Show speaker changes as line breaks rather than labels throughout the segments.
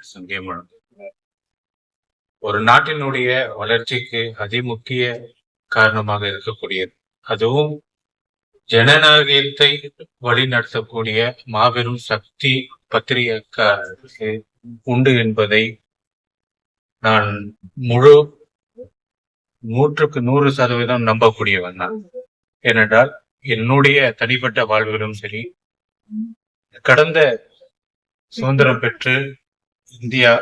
சங்கே ஒரு நாட்டினுடைய வளர்ச்சிக்கு அதிமுக்கிய காரணமாக இருக்கக்கூடியது. அதுவும் ஜனநாயகத்தை வழிநடத்தக்கூடிய மாபெரும் சக்தி பத்திரிகைக்கு உண்டு என்பதை நான் முழு நூற்றுக்கு நூறு சதவீதம் நம்பக்கூடியவன் தான் ஏனென்றால் என்னுடைய தனிப்பட்ட வாழ்விலும் சரி கடந்த சுதந்திரம் பெற்று இந்தியா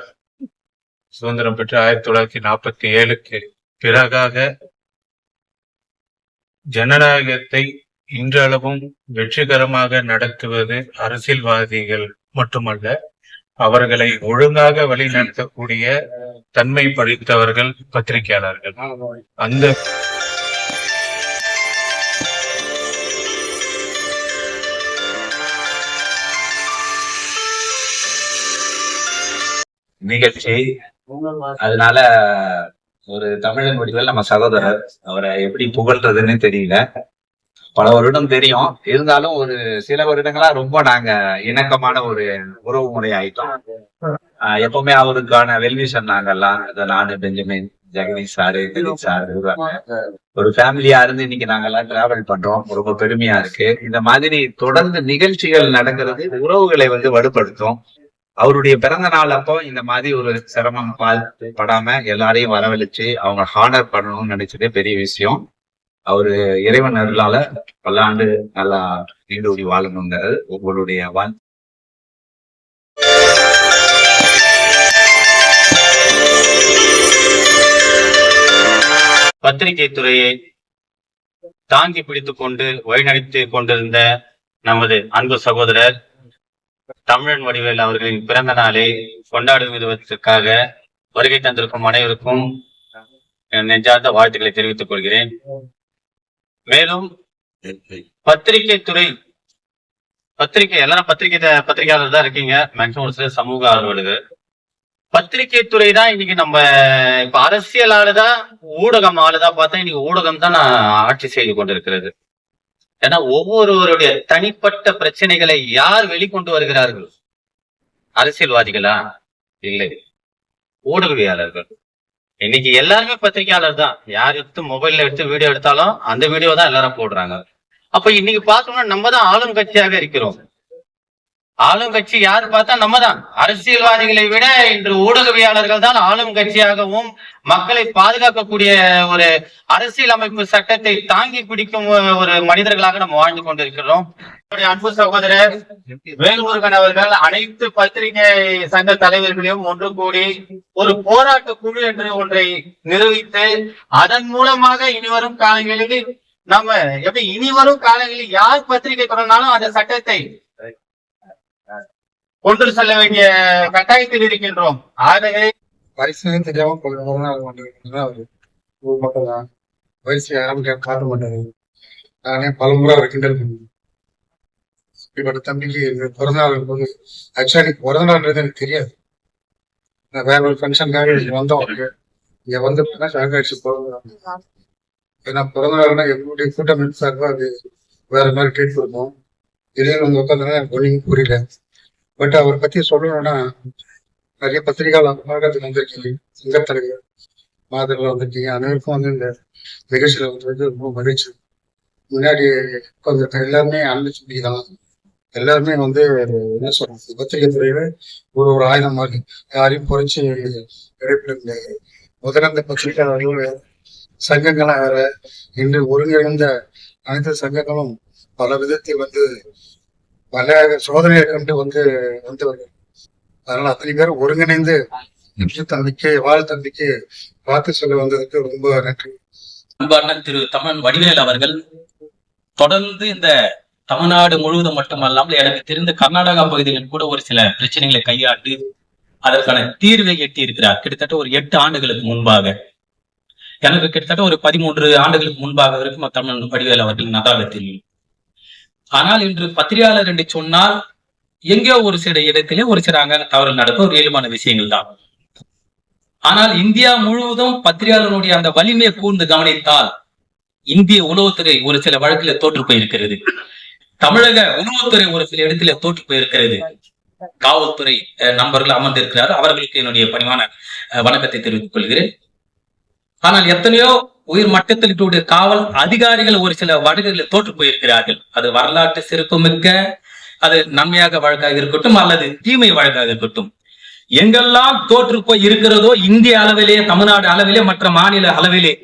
சுதந்திரம் பெற்று ஆயிரத்தி தொள்ளாயிரத்தி நாற்பத்தி ஏழுக்கு பிறகாக ஜனநாயகத்தை இன்றளவும் வெற்றிகரமாக நடத்துவது அரசியல்வாதிகள் மட்டுமல்ல அவர்களை ஒழுங்காக வழிநடத்தக்கூடிய தன்மை படித்தவர்கள் பத்திரிகையாளர்கள். அந்த
நிகழ்ச்சி. அதனால ஒரு தமிழன் வடிவில் நம்ம சகோதரர் அவரை எப்படி புகழ்றதுன்னு தெரியல. பல வருடம் தெரியும். இருந்தாலும் ஒரு சில வருடங்களா ரொம்ப நாங்க இணக்கமான ஒரு உறவு முறை ஆயிட்டோம். ஆஹ் எப்பவுமே அவருக்கான வெல்விஷன் நாங்கெல்லாம் நானு Benjamin Jagadish sir Dileep sir ஒரு ஃபேமிலியா இருந்து இன்னைக்கு நாங்கெல்லாம் டிராவல் பண்றோம். ரொம்ப பெருமையா இருக்கு. இந்த மாதிரி தொடர்ந்து நிகழ்ச்சிகள் நடக்கிறது உறவுகளை வந்து வலுப்படுத்தும். அவருடைய பிறந்த நாள் அப்போ இந்த மாதிரி ஒரு சிரமம் பார்த்து படாம எல்லாரையும் வரவழைச்சு அவங்க ஹானர் பண்ணணும்னு நினைச்சதே பெரிய விஷயம். அவரு இறைவன் அருளால பல்லாண்டு நல்லா நீடூடி வாழணுங்கிறது உங்களுடைய வாழ்
பத்திரிகை துறையை தாங்கி பிடித்துக் கொண்டு வழிநடத்தி கொண்டிருந்த நமது அன்பு சகோதரர் தமிழன் வடிவேல் அவர்களின் பிறந்த நாளை கொண்டாடும் விதத்திற்காக வருகை தந்திருக்கும் அனைவருக்கும் நெஞ்சார்ந்த வாழ்த்துக்களை தெரிவித்துக் கொள்கிறேன். மேலும் பத்திரிகை துறை பத்திரிகை எல்லாரும் பத்திரிகை பத்திரிகையாளர் தான் இருக்கீங்க. மேக்சிமம் ஒரு சில சமூக ஆர்வலர்கள். பத்திரிகை துறை தான் இன்னைக்கு நம்ம இப்ப அரசியல் ஆளுதா ஊடகம் ஆளுதா பார்த்தா இன்னைக்கு ஊடகம் தான் நான் ஆட்சி செய்து கொண்டிருக்கிறது. ஏன்னா ஒவ்வொருவருடைய தனிப்பட்ட பிரச்சனைகளை யார் வெளிக்கொண்டு வருகிறார்கள்? அரசியல்வாதிகளா? இல்லை. ஊடகவியாளர்கள் இன்னைக்கு எல்லாருமே பத்திரிகையாளர் தான். யார் எடுத்து மொபைல்ல எடுத்து வீடியோ எடுத்தாலும் அந்த வீடியோ தான் எல்லாரும் போடுறாங்க. அப்ப இன்னைக்கு பார்த்தோம்னா நம்ம தான் ஆளும் கட்சியாக இருக்கிறோம். ஆளும் கட்சி யார் பார்த்தா நம்ம தான் அரசியல்வாதிகளை விட இன்று ஊடகவியாளர்கள் தான் ஆளும் கட்சியாகவும் மக்களை பாதுகாக்கக்கூடிய ஒரு அரசியல் அமைப்பு சட்டத்தை தாங்கி பிடிக்கும் ஒரு மனிதர்களாக நம்ம வாழ்ந்து கொண்டிருக்கிறோம். என்னுடைய அன்பு சகோதரர் வேல்முருகன் அவர்கள் அனைத்து பத்திரிகை சங்க தலைவர்களையும் ஒன்று கூடி ஒரு போராட்ட குழு என்று ஒன்றை நிரூபித்து அதன் மூலமாக இனிவரும் காலங்களில் நம்ம எப்படி இனிவரும் காலங்களில் யார் பத்திரிகை தொடர்ந்தாலும் அந்த சட்டத்தை கொண்டு செல்ல வேண்டிய கட்டாயத்தில் இருக்கின்றோம். ஆகவே
வயசுலயும் தெரியாம போகிறவங்க அவரு தான். வயசு யாரும் காட்ட மாட்டாரு நானே பலமுறை அவர் கிண்டல் பண்ணுவேன் இப்படிப்பட்ட தம்பிக்கு பிறந்தநாள் பிறந்த நாள் போது ஆக்சுவலி பிறந்த நாள்ன்றது எனக்கு தெரியாது. நான் வேற ஒரு ஃபங்க்ஷனுக்காக இங்க வந்தோம். அவருக்கு இங்க வந்து ஷாக் ஆயிடுச்சு பிறந்த ஏன்னா பிறந்தநாள்னா எங்களுடைய கூட்டம் சார்பா அது வேற மாதிரி ட்ரீட் கொடுப்போம் திடீர்னு வந்து உட்காந்துனா எனக்கு ஒன்றும் புரியல. பட் அவரை பத்தி சொல்லணும்னா நிறைய பத்திரிகைகள் நாடகத்துக்கு வந்திருக்கீங்க. சங்கத்தலைவர் மாதிரில வந்திருக்கீங்க அனைவருக்கும் வந்து இந்த நிகழ்ச்சியில வந்து ரொம்ப மகிழ்ச்சி. முன்னாடி கொஞ்சம் எல்லாருமே அனுப்பிச்சு தான் எல்லாருமே வந்து என்ன சொல்றது பத்திரிகை துறையில ஒரு ஒரு ஆயுதம் மாதிரி யாரையும் பொறிச்சு கிடைப்பிட முடியாது. முதல்ல பத்திரிகையாளர்கள் சங்கங்களாக வேற இன்று ஒருங்கிணைந்த அனைத்து சங்கங்களும் பல விதத்தில் வந்து பல சோதனையை கண்டு வந்து வந்து அதனால் அதனால அத்தனை பேர் ஒருங்கிணைந்து தம்பிக்கு வாழ் தம்பிக்கு பார்த்து சொல்ல வந்ததுக்கு ரொம்ப நன்றி.
அன்பான திரு தமிழ் வடிவேல் அவர்கள் தொடர்ந்து இந்த தமிழ்நாடு முழுவதும் மட்டுமல்லாமல் எனக்கு தெரிந்த கர்நாடகா பகுதிகளில் கூட ஒரு சில பிரச்சனைகளை கையாண்டு அதற்கான தீர்வை எட்டி இருக்கிறார் கிட்டத்தட்ட ஒரு எட்டு ஆண்டுகளுக்கு முன்பாக. எனக்கு கிட்டத்தட்ட ஒரு பதிமூன்று ஆண்டுகளுக்கு முன்பாக இருக்கும் தமிழ் வடிவேல் அவர்கள் நன்றாக ஆனால் இன்று பத்திரிகையாளர் என்று சொன்னால் எங்கேயோ ஒரு சில இடத்திலே ஒரு சில அங்க தவறு நடக்கும் ஒரு இயல்பான விஷயங்கள் தான் ஆனால் இந்தியா முழுவதும் பத்திரிகையாளருடைய அந்த வலிமையை கூர்ந்து கவனித்தால் இந்திய உளவுத்துறை ஒரு சில வழக்குல தோற்று போயிருக்கிறது. தமிழக உணவுத்துறை ஒரு சில இடத்துல தோற்று போயிருக்கிறது. காவல்துறை அஹ், நண்பர்கள் அமர்ந்திருக்கிறார் அவர்களுக்கு என்னுடைய பணிவான வணக்கத்தை தெரிவித்துக் கொள்கிறேன். ஆனால் எத்தனையோ உயிர் மட்டத்தில் இருக்கக்கூடிய காவல் அதிகாரிகள் ஒரு சில வழக்குகளில் தோற்று போயிருக்கிறார்கள். அது வரலாற்று சிறப்புமிக்க அது நன்மையாக வழக்காக இருக்கட்டும் அல்லது தீமை வழக்காக இருக்கட்டும். எங்கெல்லாம் தோற்று போய் இருக்கிறதோ இந்திய அளவிலே தமிழ்நாடு அளவிலே மற்ற மாநில அளவிலே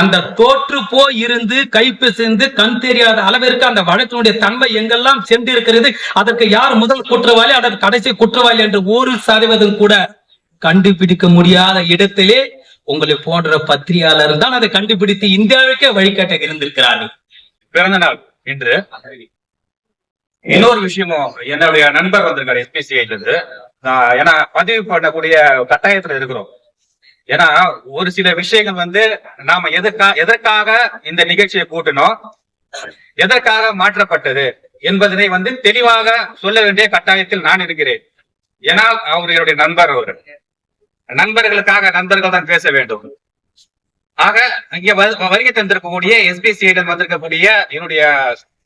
அந்த தோற்று போய் இருந்து கைப்பிசைந்து கண் தெரியாத அளவிற்கு அந்த வழக்கினுடைய தன்மை எங்கெல்லாம் சென்றிருக்கிறது அதற்கு யார் முதல் குற்றவாளி அதற்கு கடைசி குற்றவாளி என்று ஒரு சதவீதம் கூட கண்டுபிடிக்க முடியாத இடத்திலே உங்களை போன்ற பத்திரிகையாளர் தான் அதை கண்டுபிடித்து இந்தியாவுக்கே வழிகாட்ட இருந்திருக்கிறார்கள்.
பிறந்த நாள் இன்று. இன்னொரு விஷயமும் என்னுடைய நண்பர் வந்திருக்காரு எஸ்பிசிஐல இருந்து. ஏன்னா பதிவு பண்ணக்கூடிய கட்டாயத்துல இருக்கிறோம். ஏன்னா ஒரு சில விஷயங்கள் வந்து நாம எதற்கா எதற்காக இந்த நிகழ்ச்சியை கூட்டினோம் எதற்காக மாற்றப்பட்டது என்பதனை வந்து தெளிவாக சொல்ல வேண்டிய கட்டாயத்தில் நான் இருக்கிறேன். ஏன்னா அவர் என்னுடைய நண்பர் அவர். நண்பர்களுக்காக நண்பர்கள் தான் பேச வேண்டும். ஆக இங்க வருகை தந்திருக்கக்கூடிய எஸ்பிசியிடம் வந்திருக்கக்கூடிய என்னுடைய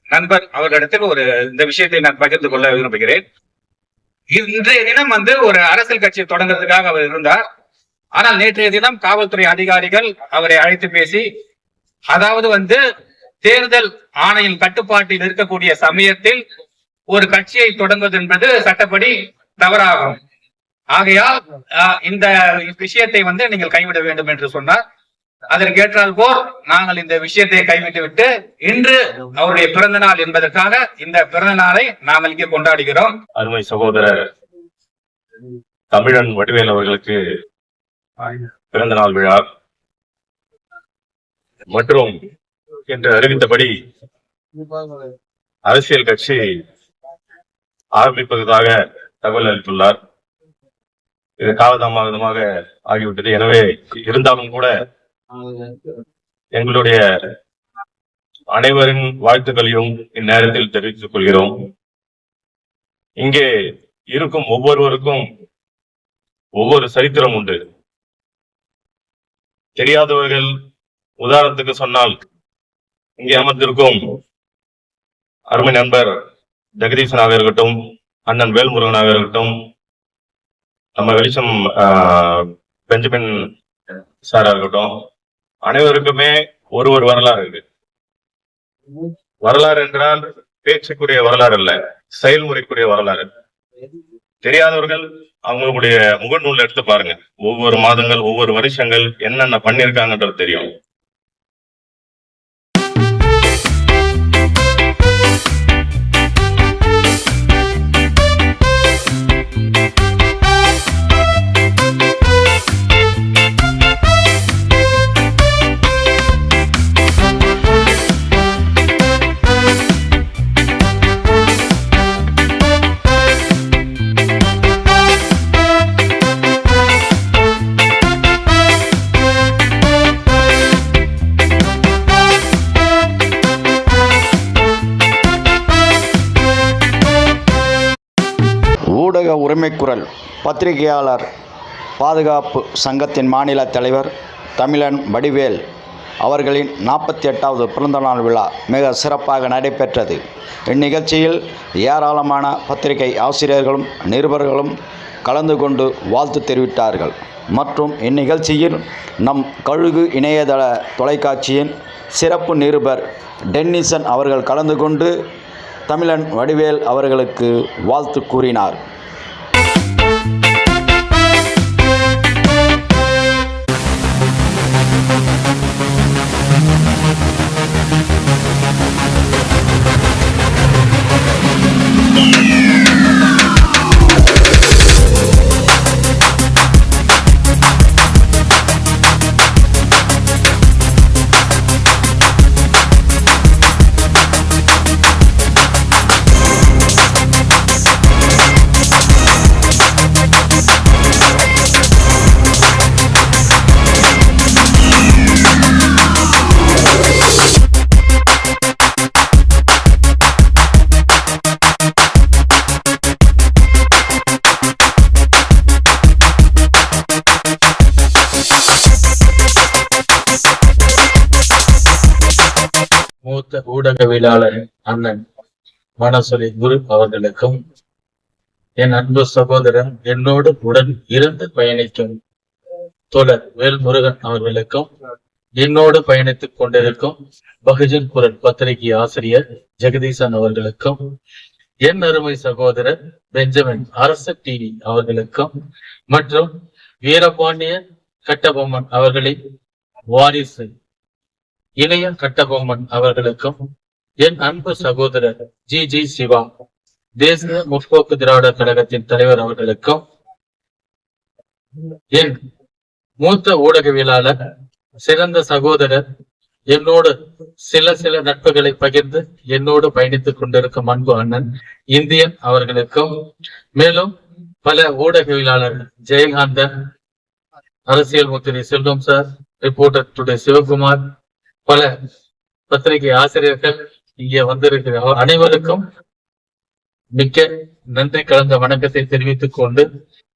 நண்பர் அவர்களிடத்தில் ஒரு இந்த விஷயத்தை நான் பகிர்ந்து கொள்ள விரும்புகிறேன். இன்றைய தினம் வந்து ஒரு அரசியல் கட்சி தொடங்குறதுக்காக அவர் இருந்தார். ஆனால் நேற்றைய தினம் காவல்துறை அதிகாரிகள் அவரை அழைத்து பேசி அதாவது வந்து தேர்தல் ஆணையின் கட்டுப்பாட்டில் இருக்கக்கூடிய சமயத்தில் ஒரு கட்சியை தொடங்குவது என்பது சட்டப்படி தவறாகும். ஆகையால் ஆஹ், இந்த விஷயத்தை வந்து நீங்கள் கைவிட வேண்டும் என்று சொன்னார். அதற்கேற்றால் போல் நாங்கள் இந்த விஷயத்தை கைவிட்டு விட்டு இன்று அவருடைய பிறந்த நாள் என்பதற்காக இந்த பிறந்த நாளை நாங்கள் இங்கே கொண்டாடுகிறோம்.
அருமை சகோதரர் தமிழன் வடிவேல் அவர்களுக்கு பிறந்த நாள் விழா. மற்றும் என்று அறிவித்தபடி அரசியல் கட்சி ஆரம்பிப்பதாக தகவல் அளித்துள்ளார். இது காலதாமதமாக ஆகிவிட்டது. எனவே இருந்தாலும் கூட எங்களுடைய அனைவரின் வாழ்த்துக்களையும் இந்நேரத்தில் தெரிவித்துக் கொள்கிறோம். இங்கே இருக்கும் ஒவ்வொருவருக்கும் ஒவ்வொரு சரித்திரம் உண்டு. தெரியாதவர்கள் உதாரணத்துக்கு சொன்னால் இங்கே அமர்ந்திருக்கும் அருமை நண்பர் ஜெகதீசனாக இருக்கட்டும் அண்ணன் வேல்முருகனாக இருக்கட்டும் நம்ம வெளிச்சம் ஆஹ், பெஞ்சமின் சாரா இருக்கட்டும் அனைவருக்குமே ஒரு ஒரு வரலாறு இருக்கு. வரலாறு என்றால் பேச்சுக்குரிய வரலாறு இல்ல செயல்முறைக்குரிய வரலாறு. தெரியாதவர்கள் அவங்களுடைய முகநூல் எடுத்து பாருங்க. ஒவ்வொரு மாதங்கள் ஒவ்வொரு வருஷங்கள் என்னென்ன பண்ணிருக்காங்கன்றது தெரியும்.
திருக்குறள் பத்திரிகையாளர் பாதுகாப்பு சங்கத்தின் மாநில தலைவர் தமிழன் வடிவேல் அவர்களின் நாற்பத்தி எட்டாவது பிறந்தநாள் விழா மிக சிறப்பாக நடைபெற்றது. இந்நிகழ்ச்சியில் ஏராளமான பத்திரிகை ஆசிரியர்களும் நிருபர்களும் கலந்து கொண்டு வாழ்த்து தெரிவித்தார்கள். மற்றும் இந்நிகழ்ச்சியில் நம் கழுகு இணையதள தொலைக்காட்சியின் சிறப்பு நிருபர் டென்னிசன் அவர்கள் கலந்து கொண்டு தமிழன் வடிவேல் அவர்களுக்கு வாழ்த்து கூறினார்.
மூத்த ஊடகவியலாளர் அண்ணன் மனசொலி குரு அவர்களுக்கும்
என் அன்பு சகோதரன் என்னோடு உடன் இருந்து பயணிக்கும் தோழர் வேல்முருகன் அவர்களுக்கும் என்னோடு பயணித்துக் கொண்டிருக்கும் பகுஜன் குரல் பத்திரிகை ஆசிரியர் ஜெகதீசன் அவர்களுக்கும் என் அருமை சகோதரர் பெஞ்சமின் அரசு டிவி அவர்களுக்கும் மற்றும் வீரபாண்டிய கட்டபொம்மன் அவர்களின் வாரிசு இளைய கட்டபொம்மன் அவர்களுக்கும் என் அன்பு சகோதரர் ஜி ஜி சிவா தேசிய முற்போக்கு திராவிடர் கழகத்தின் தலைவர் அவர்களுக்கும் என் மூத்த ஊடகவியலாளர் சிறந்த சகோதரர் என்னோடு சில சில நட்புகளை பகிர்ந்து என்னோடு பயணித்துக் கொண்டிருக்கும் அன்பு அண்ணன் இந்தியன் அவர்களுக்கும் மேலும் பல ஊடகவியலாளர்கள் ஜெயகாந்தன் அரசியல் முத்திரை Selvam sir reporter today Sivakumar பல பத்திரிகை ஆசிரியர்கள் இங்கே வந்திருக்கிற அனைவருக்கும் மிக்க நன்றி. கலந்த வணக்கத்தை தெரிவித்துக் கொண்டு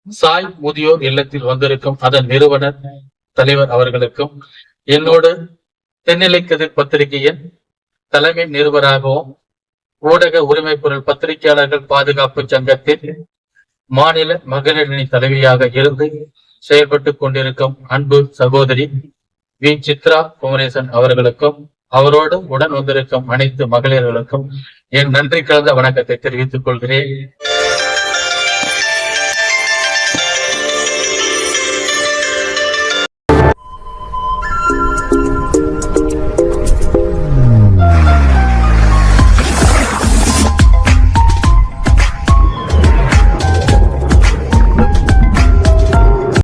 சாய் முதியோர் இல்லத்தில் வந்திருக்கும் அதன் நிறுவனர் தலைவர் அவர்களுக்கும் என்னோடு தென்னிலை கதிர் பத்திரிகையின் தலைமை நிருபராகவும் ஊடக உரிமை பொருள் பத்திரிகையாளர்கள் பாதுகாப்பு சங்கத்தின் மாநில மகளிரணி தலைவியாக இருந்து செயல்பட்டுக் கொண்டிருக்கும் அன்பு சகோதரி வி. சித்ரா குமரேசன் அவர்களுக்கும் அவரோடு உடன் வந்திருக்கும் அனைத்து மகளிர்களுக்கும் என் நன்றி கலந்த வணக்கத்தை தெரிவித்துக் கொள்கிறேன்.